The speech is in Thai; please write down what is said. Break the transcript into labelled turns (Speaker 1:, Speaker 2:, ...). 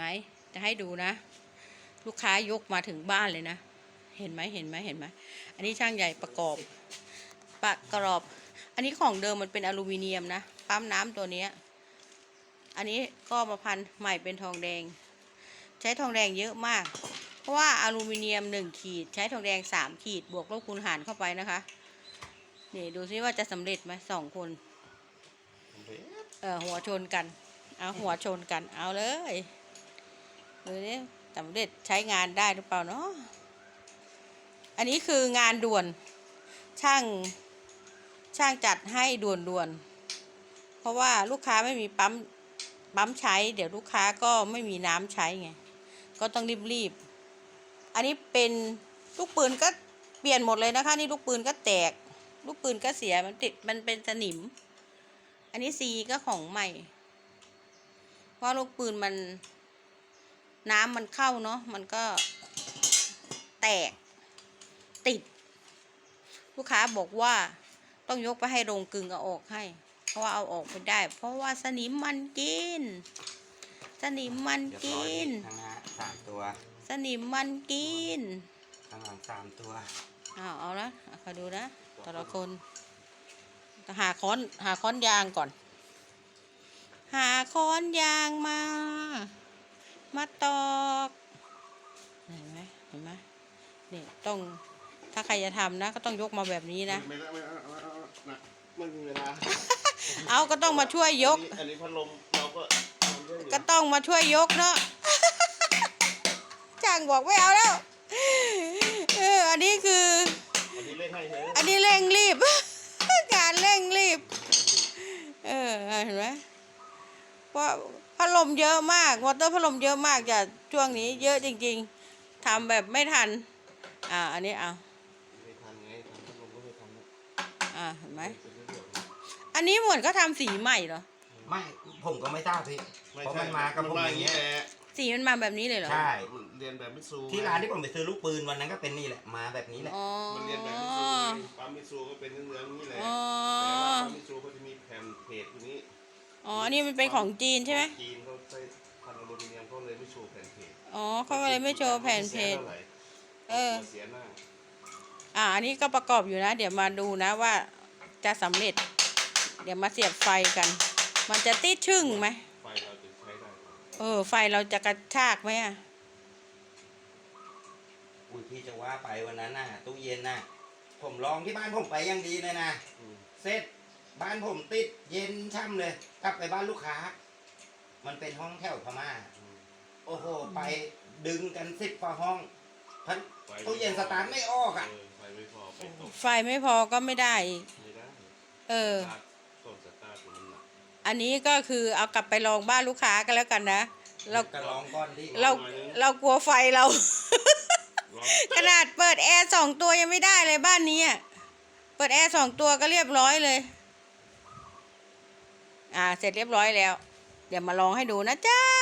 Speaker 1: ไหม จะให้ดูนะ ลูกค้ายกมาถึงบ้านเลยนะ เห็นไหมเห็นไหมเห็นไหมอันนี้ช่างใหญ่ประกอบ ประกรอบ อันนี้ของเดิมมันเป็นอลูมิเนียมนะปั๊มน้ำตัวเนี้ยอันนี้ก็มาพันใหม่เป็นทองแดง ใช้ทองแดงเยอะมาก เพราะว่าอลูมิเนียมหนึ่งขีด ใช้ทองแดงสามขีดบวกลบคูณหารเข้าไปนะคะนี่ดูซิว่าจะสำเร็จไหมสองคนเออหัวชนกัน เอาหัวชนกันเอาเลย ดูนี่สำเร็จใช้งานได้หรือเปล่าเนาะอันนี้คืองานด่วน ช่างช่างจัดให้ด่วนด่วน เพราะว่าลูกค้าไม่มีปั๊มปั๊มใช้ เดี๋ยวลูกค้าก็ไม่มีน้ำใช้ไง ก็ต้องรีบๆอันนี้เป็นลูกปืนก็เปลี่ยนหมดเลยนะคะ นี่ลูกปืนก็แตก ลูกปืนก็เสียมันติดมันเป็นสนิม อันนี้ซีก็ของใหม่ เพราะลูกปืนมัน น้ำมันเข้าเนาะมันก็แตกติด ลูกค้าบอกว่าต้องยกไปให้โรงกลึงเอาออกให้ เพราะว่าเอาออกไม่ได้ เพราะว่าสนิมมันกิน สนิมมัน
Speaker 2: เรียบร้
Speaker 1: กิ
Speaker 2: อย
Speaker 1: น
Speaker 2: ข้างหน้าสามตัว
Speaker 1: สนิมมันกิน
Speaker 2: ข้างหลังสามตัว
Speaker 1: อ้าวเอาละอะขอดูนะแต่ละคนหาค้อนหาค้อนยางก่อน หาค้อนยางมา มาตอกเห็นไหมเห็นไหมเนี่ยต้องถ้าใครจะทำนะ ก็ต้องยกมาแบบนี้นะ
Speaker 3: ไม่ได้ไม่ได้ไม่ได้ไม่ไม่มีเวลา
Speaker 1: เอาก็ต้องมาช่วยยก
Speaker 3: อันนี้พัดลมเราก็ทำเยอะอยู่
Speaker 1: ก็ต้องมาช่วยยกเนาะ จ้างบอกไม่เอาแล้วเอออันนี้คือ
Speaker 3: อันนี้เล่นให้เฉย
Speaker 1: อันนี้เร่งรีบ การเร่งรีบ เออเห็นไหม เพราะพัดลมเยอะมากมอเตอร์พัดลมเยอะมากจะช่วงนี้เยอะจริงๆทำแบบไม่ทัน อ่า อันนี้เอา
Speaker 3: ไม่ทันไงทำพัดลมก็ไม่ทันนะ
Speaker 1: อ่าเห็นไหม
Speaker 3: เป็นเรื่อง
Speaker 1: อันนี้เหมือนก็ทำสีใหม่เหรอ
Speaker 2: ไม่ผมก็ไม่ทราบพี่เพราะมันมากับผมอย่างเงี้ย
Speaker 3: แหละ
Speaker 1: สีมันมาแบบนี้เลยเหรอ
Speaker 2: ใช่
Speaker 3: เรียนแบบมิตซู
Speaker 2: ที่ร้านที่ผมไปซื้อลูกปืนวันนั้นก็เป็นนี่แหละมาแบบนี้แหละ
Speaker 1: อ๋อ
Speaker 3: มันเรียนแบบมิตซูไงปั๊มมิตซูก็เป็นเรื่องๆนี้แหละ
Speaker 1: อ๋อ อ๋ออันนี้มันเป็นของจีนใช่ไหม
Speaker 3: จีนเขาใช้พันอลูมิเนียมเขาเลยไม่โชว์แผ่นเพจ
Speaker 1: อ๋อเขาก็เลยไม่โชว์แผ่นเพจ
Speaker 3: สียท่าไหร่
Speaker 1: เออ
Speaker 3: เสียหน้า
Speaker 1: อ่าอันนี้ก็ประกอบอยู่นะ เดี๋ยวมาดูนะว่าจะสำเร็จ เดี๋ยวมาเสียบไฟกัน มันจะติดชึ่งไหม
Speaker 3: ไฟเราจะใช้ได้
Speaker 1: เออ ไฟเราจะกระชากไหมอะ
Speaker 2: อุ้ยพี่จะว่าไปวันนั้นน่ะตู้เย็นน่ะ ผมลองที่บ้านผมไปอยังดีเลยนะ
Speaker 3: อืม
Speaker 2: เสร็จ บ้านผมติดเย็นช่ำเลย กลับไปบ้านลูกค้า มันเป็นห้องแถวพม่า
Speaker 3: อืม
Speaker 2: โอ้โห ไปดึงกันสิบกว่าห้องพัน
Speaker 3: ไฟไม่
Speaker 2: ตู้เย็นสตาร์ทไม่ออกอะ
Speaker 3: เออไฟไม่พอไปตก
Speaker 1: ไฟไม่พอก็ไม่ได้อีก
Speaker 3: ไม่ได้
Speaker 1: เออ
Speaker 3: สตาร์ทต้นสตาร์ทอยู่มันหนัก
Speaker 1: อันนี้ก็คือเอากลับไปลองบ้านลูกค้ากันแล้วกันนะ เรา
Speaker 2: ก็ลองก่อนที่
Speaker 1: เราเรากลัวไฟเรา
Speaker 3: ลอง
Speaker 1: ขนาดเปิดแอร์สองตัวยังไม่ได้เลยบ้านนี้อะเปิดแอร์สองตัวก็เรียบร้อยเลย อ่าเสร็จเรียบร้อยแล้ว เดี๋ยวมาลองให้ดูนะจ๊ะ